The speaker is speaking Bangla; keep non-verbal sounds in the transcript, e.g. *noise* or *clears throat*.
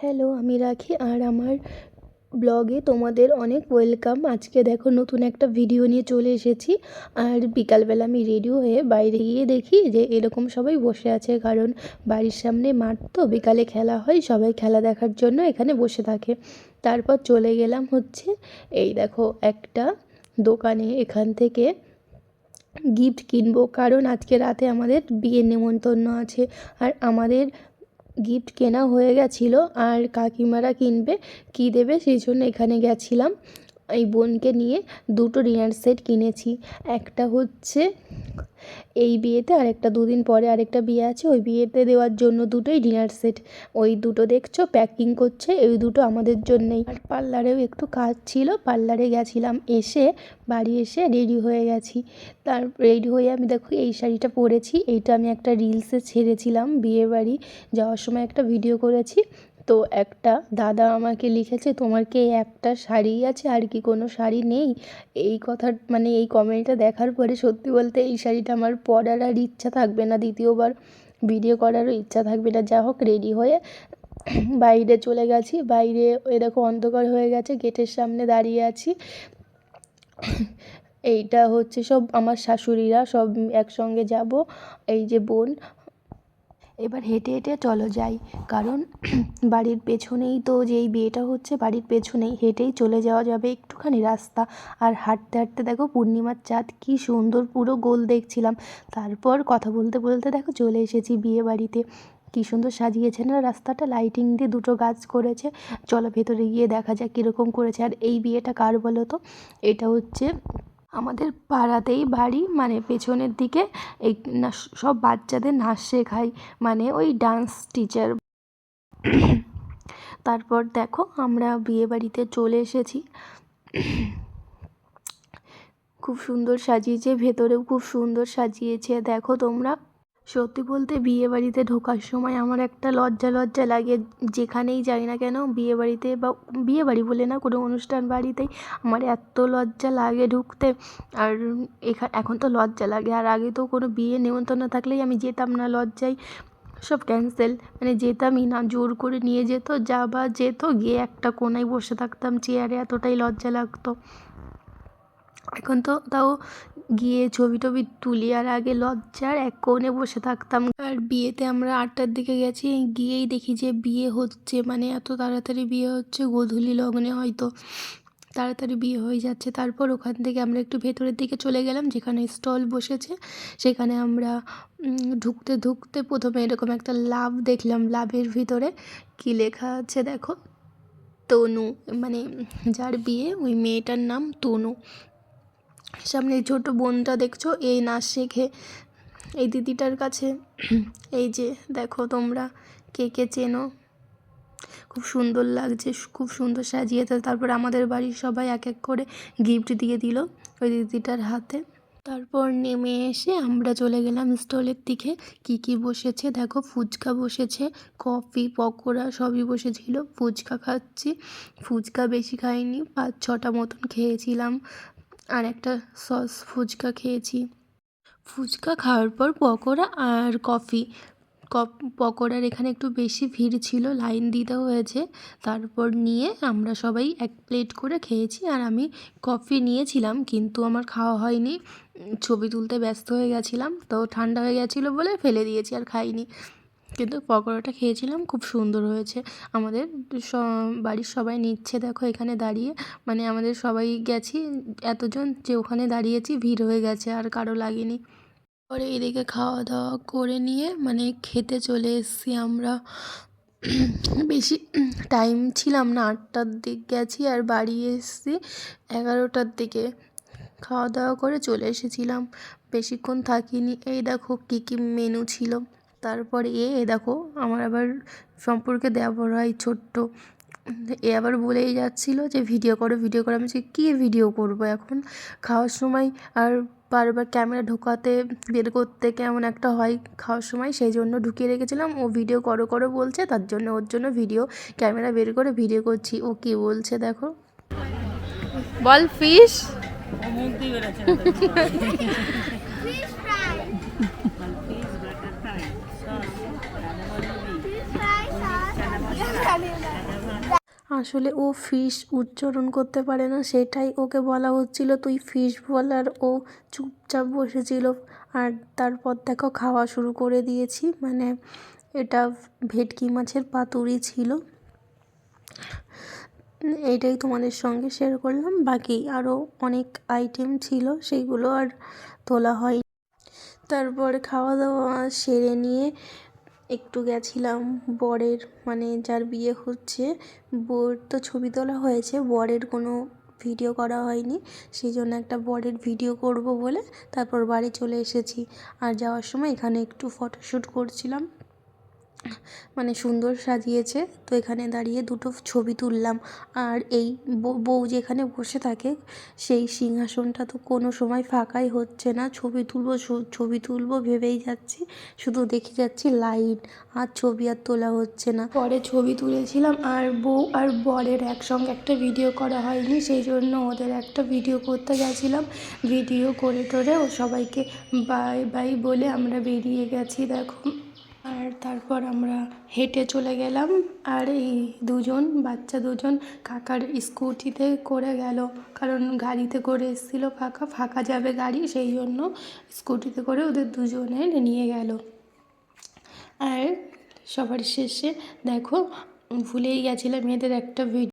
হ্যালো আমি রাখি আর আমার ব্লগে তোমাদের অনেক ওয়েলকাম আজকে দেখো নতুন একটা ভিডিও নিয়ে চলে এসেছি। আর বিকালবেলা আমি রেডি হয়ে বাইরে গিয়ে দেখি যে এরকম সবাই বসে আছে। কারণ বাড়ির সামনে মাঠ তো, বিকালে খেলা হয়, সবাই খেলা দেখার জন্য এখানে বসে থাকে। তারপর চলে গেলাম হচ্ছে এই দেখো একটা দোকানে। এখান থেকে গিফট কিনবো। কারণ আজকে রাতে আমাদের বিয়ের নেমন্তন্ন আছে। আর আমাদের গিফট কেনা হয়ে গেছিল আর কাকিমারা কিনবে কি দেবে সেই জন্য এখানে গেছিলাম। এই বোনকে নিয়ে দুটো ডিনার সেট কিনেছি। একটা হচ্ছে এই বিয়েতে, আরেকটা দুদিন পরে আরেকটা বিয়ে আছে। ওই বিয়েতে দেওয়ার জন্য দুটোই ডিনার সেট। ওই দুটো দেখছ, প্যাকিং করছে, এই দুটো আমাদের জন্যেই। আর পার্লারেও একটু কাজ ছিল, পার্লারে গেছিলাম, এসে বাড়ি এসে রেডি হয়ে গেছি। তার রেডি হয়ে আমি দেখো এই শাড়িটা পরেছি, এইটা আমি একটা রিলসে ছেড়েছিলাম বিয়ে বাড়ি যাওয়ার সময় একটা ভিডিও করেছি। তো একটা দাদা আমাকে লিখেছে, তোমার কি একটা শাড়ি আছে? আর কি কোনো শাড়ি নেই? এই কথা মানে এই কমেন্টটা দেখার পরে সত্যি বলতে এই শাড়িটা আমার পরার আর ইচ্ছা থাকবে না। দ্বিতীয়বার ভিডিও করারও ইচ্ছা থাকবে না। যা হোক রেডি হয়ে বাইরে চলে গেছি। বাইরে দেখো, অন্ধকার হয়ে গেছে। গেটের সামনে দাঁড়িয়ে আছি। এইটা হচ্ছে সব আমার শাশুড়িরা, সব একসঙ্গে যাব। এই যে বোন এবার হেঁটে হেঁটে চলো যাই। কারণ *clears throat* বাড়ির পেছনেই তো যেই বিয়েটা হচ্ছে, বাড়ির পেছনেই হেঁটেই চলে যাওয়া যাবে একটুখানি রাস্তা। আর হাঁটতে হাঁটতে দেখো পূর্ণিমার চাঁদ, কী সুন্দর পুরো গোল দেখছিলাম। তারপর কথা বলতে বলতে দেখো চলে এসেছি বিয়ে বাড়িতে। কী সুন্দর সাজিয়েছে না রাস্তাটা, লাইটিং দিয়ে দুটো গাছ করেছে। চলো ভেতরে গিয়ে দেখা যাক কীরকম করেছে। আর এই বিয়েটা কার বলো তো? এটা হচ্ছে আমাদের পাড়াতেই বাড়ি মানে পেছনের দিকে এই সব বাচ্চাদের নাচ শেখাই মানে ওই ডান্স টিচার। তারপর দেখো আমরা বিয়ে বাড়িতে চলে এসেছি। খুব সুন্দর সাজিয়েছে, ভেতরেও খুব সুন্দর সাজিয়েছে। দেখো তোমরা সত্যি বলতে বিয়ে বাড়িতে ঢোকার সময় আমার একটা লজ্জা লজ্জা লাগে। যেখানেই যাই না কেন বিয়ে বাড়িতে বা বিয়ে বাড়ি বলে না, কোনো অনুষ্ঠান বাড়িতেই আমার এত লজ্জা লাগে ঢুকতে। আর এখা, এখন তো লজ্জা লাগে। আর আগে তো কোনো বিয়ে নেমন্তন্ন থাকলেই আমি যেতাম না লজ্জায়। সব ক্যান্সেল মানে যেতামই না। জোর করে নিয়ে যেত, যা বা যেত, গিয়ে একটা কোনায় বসে থাকতাম। চেয়ারে এতটাই লজ্জা লাগতো। এখন তো তাও গিয়ে ছবি টবি তুলি আর আগে লজ্জার এক কোণে বসে থাকতাম। আর বিয়েতে আমরা আটটার দিকে গেছি, গিয়েই দেখি যে বিয়ে হচ্ছে মানে এত তাড়াতাড়ি বিয়ে হচ্ছে, গোধূলি লগ্নে হয়তো তাড়াতাড়ি বিয়ে হয়ে যাচ্ছে। তারপর ওখান থেকে আমরা একটু ভেতরের দিকে চলে গেলাম, যেখানে স্টল বসেছে। সেখানে আমরা ঢুকতে ঢুকতে প্রথমে এরকম একটা লাভ দেখলাম, লাভের ভিতরে। কী লেখা আছে দেখো? তনু মানে যার বিয়ে, ওই মেয়েটার নাম তনু। সামনে এই ছোটো বোনটা দেখছ, এই নাচ শেখে। এই দিদিটার কাছে। এই যে, দেখো তোমরা কে কে চেনো। খুব সুন্দর লাগছে, খুব সুন্দর সাজিয়েছে। তারপর আমাদের বাড়ির সবাই এক এক করে গিফট দিয়ে দিল ওই দিদিটার হাতে। তারপর নেমে এসে আমরা চলে গেলাম স্টলের দিকে। কি কি বসেছে? দেখো, ফুচকা বসেছে, কফি, পকোড়া সবই বসেছিল। ফুচকা খাচ্ছি। ফুচকা বেশি খাইনি, পাঁচ ছটা মতন খেয়েছিলাম। আর একটা সস ফুচকা খেয়েছি। ফুচকা খাওয়ার পর পকোড়া আর কফি। পকোড়ার এখানে একটু বেশি ভিড় ছিল, লাইন দিতে হয়েছে। তারপর নিয়ে আমরা সবাই এক প্লেট করে খেয়েছি আর আমি কফি নিয়েছিলাম, কিন্তু আমার খাওয়া হয়নি। ছবি তুলতে ব্যস্ত হয়ে গেছিলাম, তো ঠান্ডা হয়ে গেছিল বলে ফেলে দিয়েছি আর খাইনি। কিন্তু পকোড়াটা খেয়েছিলাম, খুব সুন্দর হয়েছে। আমাদের স, বাড়ির সবাই নিচ্ছে দেখো এখানে দাঁড়িয়ে। মানে আমাদের সবাই গেছি, এতজন যে ওখানে দাঁড়িয়েছি ভিড় হয়ে গেছে আর কারও লাগেনি। পরে এদিকে খাওয়া দাওয়া করে নিয়ে মানে খেতে চলে এসেছি আমরা। বেশি টাইম ছিলাম না, আটটার দিক গেছি আর বাড়ি এসেছি এগারোটার দিকে। খাওয়া দাওয়া করে চলে এসেছিলাম। বেশিক্ষণ থাকিনি, এই দেখো কী কী মেনু ছিল। তারপর এ দেখো আমার আবার সম্পর্কে দেবর হয় ছোট্ট। এ আবার বলেই যাচ্ছিল যে ভিডিও করো ভিডিও করো। আমি যে কী ভিডিও করব এখন? খাওয়ার সময় আর বারবার ক্যামেরা ঢোকাতে বের করতে কেমন একটা হয় খাওয়ার সময়? সেই জন্য ঢুকিয়ে রেখেছিলাম। ও ভিডিও করো করো বলছে তার জন্য ওর জন্য ভিডিও ক্যামেরা বের করে ভিডিও করছি। ও কী বলছে দেখো। Ball fish? *laughs* আসলে ও ফিশ উচ্চারণ করতে পারে না, সেটাই ওকে বলা হচ্ছিল। তুই ফিশ বল আর ও চুপচাপ বসেছিল। আর তারপর দেখো খাওয়া শুরু করে দিয়েছি। মানে এটা ভেটকি মাছের পাতুরি ছিল। এইটাই তোমাদের সঙ্গে শেয়ার করলাম। বাকি আরও অনেক আইটেম ছিল সেইগুলো আর তোলা হয় তারপরে খাওয়া দাওয়া সেরে নিয়ে একটু গেছিলাম বরের মানে যার বিয়ে হচ্ছে। বর তো ছবি তোলা হয়েছে, বরের কোনো ভিডিও করা হয়নি। সেই জন্য একটা বরের ভিডিও করব বলে তারপর বাড়ি চলে এসেছি। আর যাওয়ার সময় এখানে একটু ফটোশ্যুট করছিলাম। মানে সুন্দর সাজিয়েছে। তো এখানে দাঁড়িয়ে দুটো ছবি তুললাম। আর এই বউ যেখানে বসে থাকে, সেই সিংহাসনটা তো কোনো সময় ফাঁকাই হচ্ছে না। ছবি তুলবো ছবি তুলবো ভেবেই যাচ্ছি। শুধু দেখে যাচ্ছি লাইট আর ছবি আর তোলা হচ্ছে না। পরে ছবি তুলেছিলাম, আর বউ আর বরের একসঙ্গে একটা ভিডিও করা হয়নি। সেই জন্য ওদের একটা ভিডিও করতে গেছিলাম। ভিডিও করে টোরে ও সবাইকে বাই বাই বলে আমরা বেরিয়ে গেছি, দেখো। তারপর আমরা হেঁটে চলে গেলাম। আর এই দুজন, বাচ্চা দুজন কাকার স্কুটিতে করে গেল। কারণ গাড়িতে করে এসেছিল কাকা ফাঁকা যাবে গাড়ি, সেই জন্য স্কুটিতে করে ওদের দুজনের নিয়ে গেল। আর সবার শেষে দেখো, ভুলেই গেছিলাম, মেয়েদের একটা ভিডিও